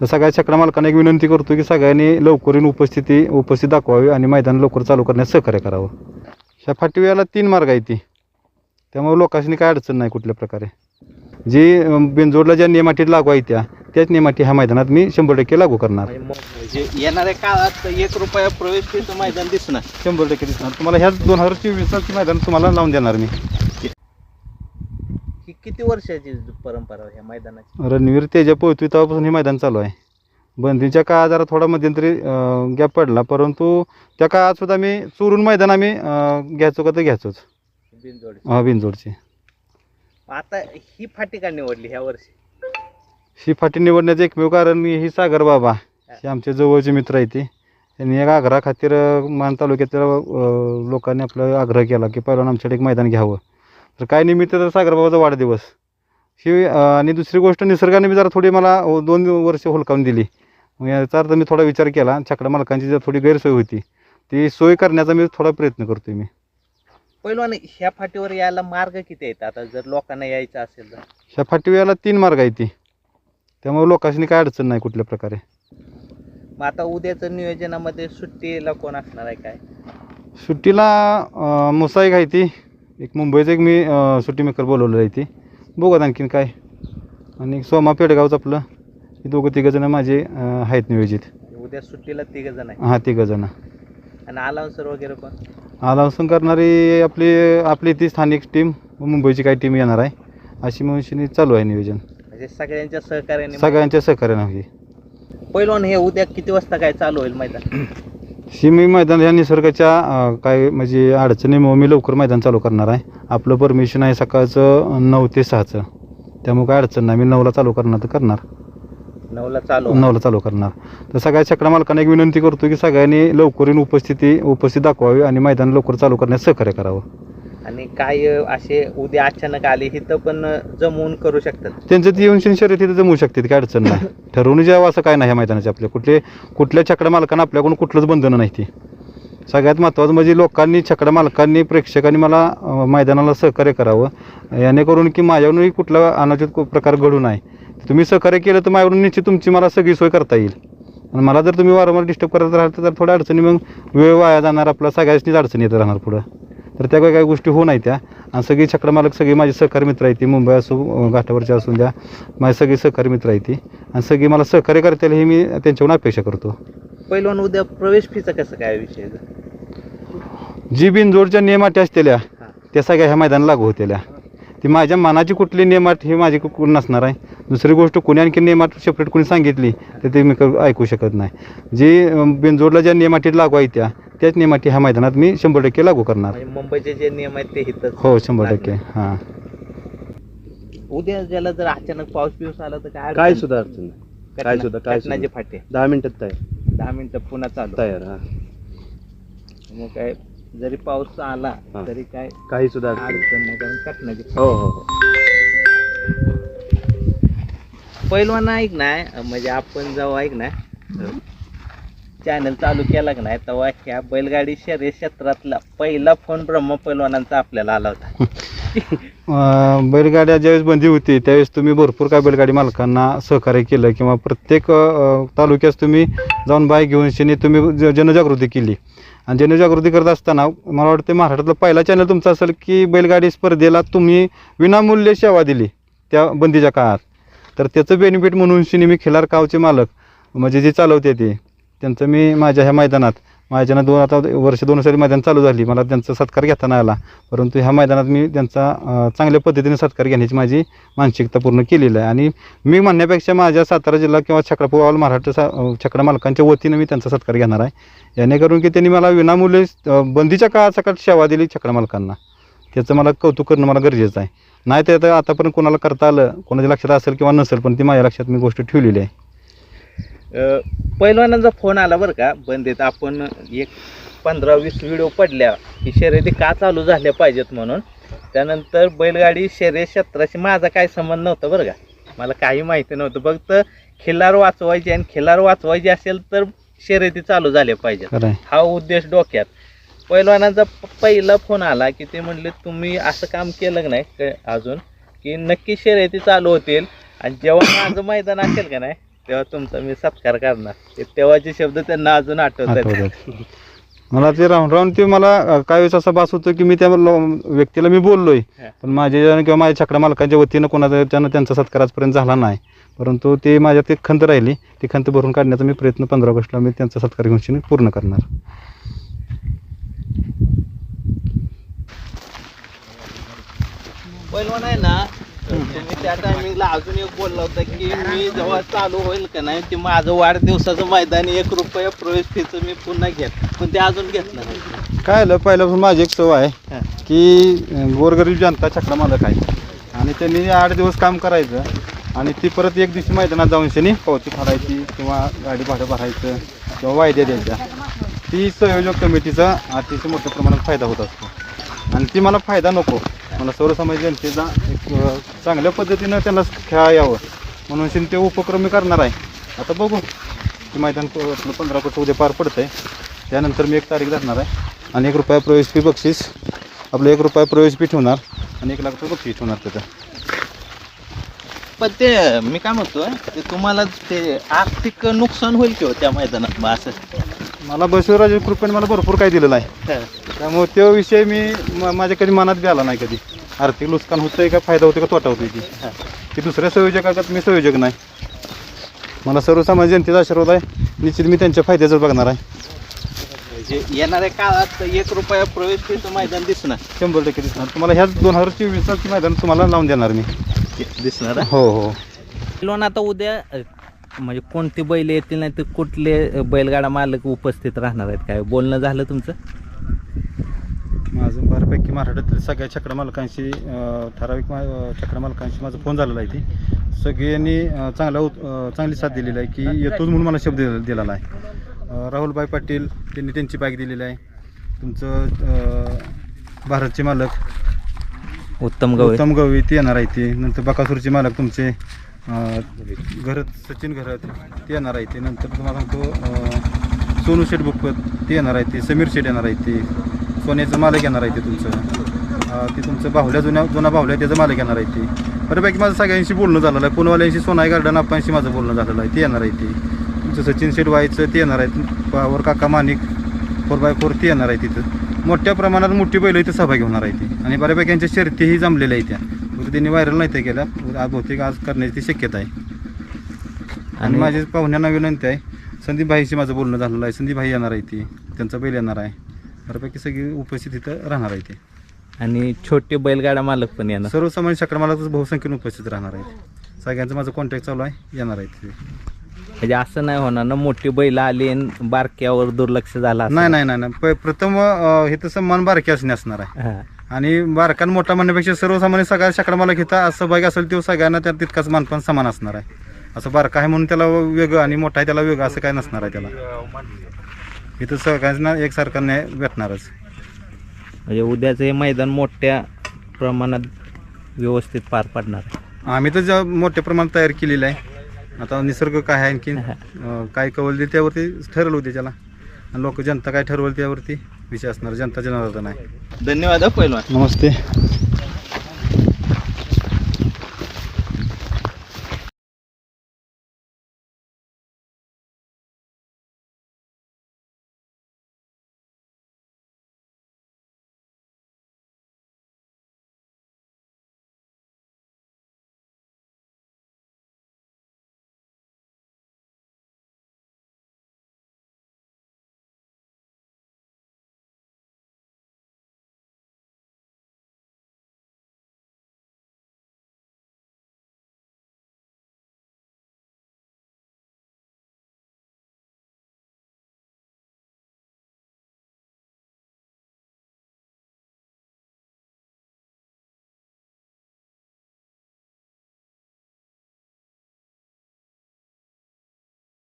तर सगळ्या चक्र मालकांना एक विनंती करतो की सगळ्यांनी लवकर येऊन उपस्थिती उपस्थित दाखवावी आणि मैदान लवकर चालू करण्यास सहकार्य करावं. ह्या फाटीव्याला तीन मार्ग आहे ती. त्यामुळे लोकांनी काय अडचण नाही कुठल्या प्रकारे. जी अं, बिनजोडला ज्या नियमाटी लागू आहे त्या त्याच नियमाटी ह्या मैदानात मी शंभर टक्के लागू करणार. म्हणजे येणाऱ्या काळात एक रुपया प्रवेश मैदान दिसणार. शंभर टक्के दिसणार. तुम्हाला ह्याच दोन हजार चोवीसची मैदान तुम्हाला लावून देणार मी. किती वर्षाची परंपरा आहे ह्या मैदानाची? रणवीर तेजा पोहतोय तेव्हापासून हे मैदान चालू आहे. बंदीच्या काळात जरा थोडा मध्यंतरी गॅप पडला परंतु त्या काळात सुद्धा मी चोरून मैदान आम्ही अं, घ्यायचो का तर घ्यायचोच. बिनजोड अं, बिनजोडची. आता ही फाटी का निवडली ह्या वर्षी? ही फाटी निवडण्याचं एकमेव कारण ही सागर बाबा हे. आमचे जवळचे मित्र आहे ते. त्यांनी एक आग्रहा खातीर अं, मान तालुक्यातल्या अं, लोकांनी आपला आग्रह केला की पहिलं आमच्याकडे एक मैदान घ्यावं. तर काय निमित्त तर सागर बाबाचा वाढदिवस. ही आणि दुसरी गोष्ट निसर्गाने मी जरा थोडी मला दोन वर्ष हुलकावून दिली. मग याचा अर्थ मी थोडा विचार केला छकडा मालकांची जर थोडी गैरसोय होती ती सोय करण्याचा मी थोडा प्रयत्न करतोय मी. पहिलवान ह्या फाटीवर यायला मार्ग किती आहेत? आता जर लोकांना यायचं असेल तर. ह्या फाटीव्याला तीन मार्ग आहे ती. त्यामुळे लोकांनी काय अडचण नाही कुठल्या प्रकारे. मग आता उद्याचं नियोजनामध्ये सुट्टीला कोण असणार आहे काय? सुट्टीला अं, मुसा एक आहे ती. एक मुंबईचं एक मी सुट्टी मेकर बोलवलेलं आहे ती बघूयात आणखीन काय. आणि सोमा पेडगावचं आपलं. हे दोघं तिघंजणं माझे आहेत नियोजित. उद्या सुट्टीला तिघ जण आहे हां तिघंजणं आणि अलाउन्सर वगैरे कोण? आलावसन करणारी आपली आपली ती स्थानिक टीम मुंबईची काही टीम येणार आहे. अशी म्हणून चालू आहे नियोजन. म्हणजे सगळ्यांच्या सहकार्याने सगळ्यांच्या सहकार्यानं होईल. पहिलवान हे उद्या किती वाजता काय चालू होईल मैदान? ही मी मैदान ह्या निसर्गाच्या काय म्हणजे अडचणीमुळे मी लवकर मैदान चालू करणार आहे. आपलं परमिशन आहे सकाळचं नऊ ते सहाचं. त्यामुळे काय अडचण नाही. मी नऊला चालू करणार तर करणार. नऊला चालू. नऊला चालू करणार. तर सगळ्या चक्र मालकांना एक विनंती करतो की सगळ्यांनी लवकर येऊन उपस्थिती उपस्थित दाखवावी आणि मैदान लवकर चालू करण्यास सहकार्य करावं. आणि काय असे उद्या अचानक आले इथं पण जमवून करू शकतात. त्यांचं ती येऊन शर्यत तिथे जमवू शकते काय अडचण नाही. ठरवून जेव्हा असं काय नाही मैदानाचे आपले. कुठले कुठल्या छकडा मालकांना आपल्याकडून कुठलंच बंधन नाही ती. सगळ्यात महत्त्वाचं म्हणजे लोकांनी छकडा मालकांनी प्रेक्षकांनी मला मैदानाला सहकार्य करावं. यानेकरून की माझ्यावरूनही कुठला अनुचित प्रकार घडू नये. तुम्ही सहकार्य केलं तर माझ्यावरून निश्चित तुमची मला सगळी सोय करता येईल. आणि मला जर तुम्ही वारंवार डिस्टर्ब करत राहाल तर थोड्या अडचणी मग वेळ वाया जाणार आपला सगळ्याचनीच अडचणी येत राहणार पुढं. तर त्या काही काही गोष्टी होऊ नाही त्या. आणि सगळी छकडा मालक सगळी माझी सहकारी मित्र आहेत ती मुंबई असो घाटावरची असून द्या. माझी सगळी सहकारी मित्र आहेत ती. आणि सगळी मला सहकार्य करता येईल हे मी त्यांच्याकडून अपेक्षा करतो. पहिलवान उद्या प्रवेश फीचा कसं काय विषय जी बिनजोडच्या नियमाटी असलेल्या त्या सगळ्या ह्या मैदानाला लागू होतेल्या. ती माझ्या मनाची कुठली नियमाट ही माझी कोण नसणार आहे. दुसरी गोष्ट कोणी आणखी नियमाट सेपरेट कोणी सांगितली तर ते मी ऐकू शकत नाही. जी बिनजोडला ज्या नियमाटी लागू आहे त्या त्याच नियमाटी ह्या मैदानात मी शंभर टक्के लागू करणार. म्हणजे मुंबईचे जे नियम आहेत ते हो शंभर टक्के. हां. उद्या ज्याला जर अचानक पाऊस पिऊस आला तर काय काय? सुद्धा अडचण नाही. काय सुद्धा काय सुद्धा. फाटे. दहा मिनिटात तयार. दहा मिनिटं पुन्हा चालू. तयार हा. मग काय जरी पाऊस आला हा. तरी काय काही सुद्धा अडचण नाही. अडचण नाही कारण हो हो हो. पहिलवान ऐक ना म्हणजे आपण जेव्हा ऐक ना. चॅनल चालू केला का नाही तेव्हा ह्या बैलगाडी शर्यत क्षेत्रातला पहिला फोन ब्रह्म पैलवानांचा आपल्याला आला होता. अं, बैलगाड्या ज्यावेळेस बंदी होती त्यावेळेस तुम्ही भरपूर काय बैलगाडी मालकांना सहकार्य केलं किंवा प्रत्येक अं, तुम्ही जाऊन बाय घेऊन शनी तुम्ही ज- जनजागृती केली. आणि जनजागृती करत असताना मला वाटतं महाराष्ट्रातला पहिला चॅनल तुमचा असेल की बैलगाडी स्पर्धेला तुम्ही विनामूल्य सेवा दिली त्या बंदीच्या काळात. तर त्याचं बेनिफिट म्हणून शिनी मी खिलार गावचे मालक म्हणजे जे चालवते ते. त्यांचं मी माझ्या ह्या मैदानात माझ्यानं दोन आता वर्ष दोन साली मैदान चालू झाली मला त्यांचा सत्कार घेताना आला. परंतु ह्या मैदानात मी त्यांचा चांगल्या पद्धतीने सत्कार घेण्याची माझी मानसिकता पूर्ण केलेली आहे. आणि मी म्हणण्यापेक्षा माझ्या सातारा जिल्हा किंवा छकडापूर ऑल महाराष्ट्र सा छकडा मालकांच्या वतीनं मी त्यांचा सत्कार घेणार आहे. यानेकरून की त्यांनी मला विनामूल्य बंदीच्या काळात सकाळ सेवा दिली छकडा मालकांना. त्याचं मला कौतुक करणं मला गरजेचं आहे. नाही तर आता आतापर्यंत कोणाला करता आलं कोणाच्या लक्षात असेल किंवा नसेल पण ती माझ्या लक्षात मी गोष्ट ठेवलेली आहे. अं, पहिलवानांचा फोन आला बरं का. बंदीत आपण एक पंधरा वीस व्हिडिओ पडल्या की शर्यती का चालू झाल्या पाहिजेत म्हणून. त्यानंतर बैलगाडी शर्यत क्षेत्राशी माझा काय संबंध नव्हता बरं का. मला काही माहिती नव्हतं. फक्त खिल्लार वाचवायची आणि खिल्लार वाचवायची असेल तर शर्यती चालू झाल्या पाहिजेत. हा उद्देश डोक्यात. पैलवानाचा प- पहिला फोन आला की ते म्हणले तुम्ही असं काम केलं नाही? अजून? की नक्की शर्यती चालू होतील. आणि जेव्हा माझं मैदान असेल का नाही तेव्हा तुमचा मी सत्कार करणार. ते तेव्हाचे शब्द त्यांना अजून आठवतात. आठवतात. मला ते राहून राहून ते मला अ, काही वेळेस असा भास होतो की मी त्या लो- व्यक्तीला मी बोललोय. हा. पण माझ्या किंवा माझ्या छकडा मालकांच्या वतीनं कोणाचा त्यानं त्यांचा सत्कार आजपर्यंत झाला नाही. परंतु ते माझ्या ते खंत राहिली. ती खंत भरून काढण्याचा मी प्रयत्न पंधरा ऑगस्टला मी त्यांचा सत्कार घेऊन पूर्ण करणार. आहे ना तुम्ही त्या टायमिंगला अजून एक बोलला होता की मी जेव्हा चालू होईल का नाही ते माझं वाढदिवसाचं मैदान एक रुपया प्रवेश फीचं मी पुन्हा घेत पण ते अजून घेतलं नाही. काय आलं पहिल्यापासून माझी एक सवय. आहे की गोरगरीब जनता छकडा मालक आहे आणि त्यांनी आठ दिवस काम करायचं आणि ती परत एक दिवशी मैदानात जाऊन शनी पावती फाडायची किंवा गाडी भाडं भरायचं किंवा वायद्या द्यायच्या. ती संयोजक कमिटीचा अतिशय मोठ्या प्रमाणात फायदा होत असतो. आणि ती मला फायदा नको. मला सर्वसमाज जनतेचा एक चांगल्या पद्धतीनं त्यांना खेळा यावं. म्हणून शिन ते उपक्रम मी करणार आहे. आता बघू. ते मैदान आपलं पंधरा फूट उद्या पार पडतं आहे त्यानंतर मी एक तारीख धरणार आहे. आणि एक रुपया प्रवेश फी बक्षीस. आपलं एक रुपया प्रवेश फी ठेवणार. आणि एक लाख रुपये बक्षीस ठेवणार त्याचं. पण ते मी काय म्हणतोय ते तुम्हाला ते आर्थिक नुकसान होईल किंवा त्या मैदानात मग असं? मला बसवराज कृपेने मला भरपूर काय दिलेलं आहे. त्यामुळे तो विषय मी म- माझ्या कधी मनात बी आला नाही कधी. आर्थिक नुकसान होतंय का फायदा होतोय का तोटा होतोय ती? ती दुसऱ्या संयोजकात मी संयोजक नाही. मला सर्वसामान्य जनतेचा आशीर्वाद आहे. निश्चित मी त्यांच्या फायद्याचं बघणार आहे. म्हणजे येणाऱ्या काळात एक रुपया प्रवेश फीचं मैदान दिसणार. शंभर टक्के दिसणार. तुम्हाला ह्याच दोन हजार चोवीसचं मैदान तुम्हाला लावून देणार मी. दिसणार हो हो. लोन आता उद्या अ, म्हणजे कोणते बैल येतील नाही तर कुठले अ, बैलगाडा मालक उपस्थित राहणार आहेत काय? बोलणं झालं तुमचं? माझं बऱ्यापैकी महाराष्ट्रातील सगळ्या चक्र मालकांशी ठराविक मा- मालकांशी माझा फोन झालेला आहे ती सगळ्यांनी चांगला चांगली साथ दिलेली आहे की येतोच म्हणून मला शब्द दिला- दिलेला आहे राहुलभाई पाटील त्यांनी त्यांची बाईक दिलेली आहे. तुमचं भारतचे मालक उत्तम उत्तम गवळी ते येणार आहे ते नंतर बकासूरचे मालक तुमचे घरत सचिन घरत ते येणार आहे ते नंतर तुम्हाला सांगतो सोनू शेठ बुकत ते येणार आहे ते समीर शेठ येणार आहे ते सोन्याचं मालक येणार आहे ते तुमचं. ते तुमचं बाहुल्या जुन्या जुना बाहुल्या त्याचं मालक येणार आहे ते. बऱ्यापैकी माझं सगळ्यांशी बोलणं झालेलं आहे. पुणेवाल्यांशी सोनाई गार्डन आप्पांशी माझं बोलणं झालेलं आहे. ते येणार आहे ते. तुमचं सचिन शेठ व्हायचं ते येणार आहेत पावर काका माणिक फोर बाय फोर ते येणार आहे तिथं. मोठ्या प्रमाणात मोठी बैल इथं सहभागी होणार आहे ती. आणि बऱ्यापैकी यांच्या शर्तीही जमलेल्या आहेत त्या. त्यांनी व्हायरल नाही त्या केल्या आज बहुतेक आज करण्याची ती शक्यता आहे. आणि आणि- माझी पाहुण्यांना विनंती आहे. संदीप भाईशी माझं बोलणं झालेलं आहे. संदीप भाई येणार आहे ती. त्यांचा बैल येणार आहे. बऱ्यापैकी सगळी उपस्थित इथं राहणार आहे ते. आणि छोटे बैलगाडा मालक पण येणार. सर्वसामान्य शकरमालाच बहुसंख्येने उपस्थित राहणार आहेत. सगळ्यांचं माझं कॉन्टॅक्ट चालू आहे येणार आहेत ते. म्हणजे असं नाही होणार ना मोठी बैल आली आणि बारक्यावर दुर्लक्ष झालं असं. नाही नाही नाही नाही. प- प्रथम अं, हे तर सन्मान बारके असणे असणार आहे. हा. आणि बारकान मोठा म्हणण्यापेक्षा सर्वसामान्य सगळ्या शकडामाला घेता असं भाग असेल तो सगळ्यांना त्या तितकाच मानपान समान असणार आहे. असं बारका आहे म्हणून त्याला वेगळं आणि मोठा आहे त्याला वेगळं असं काय नसणार आहे त्याला. इथं सगळ्यांना एकसारखा न्याय भेटणारच. म्हणजे उद्याचं हे मैदान मोठ्या प्रमाणात व्यवस्थित पार पडणार. आहे आम्ही तर ज्या मोठ्या प्रमाणात तयार केलेलं आहे आता निसर्ग काय आहे आणखी अं, काय कवल दे त्यावरती ठरवलं होते त्याला. आणि लोक जनता काय ठरवलं त्यावरती? विषय असणार जनता जनार्दन आहे. धन्यवाद पहिलवान नमस्ते.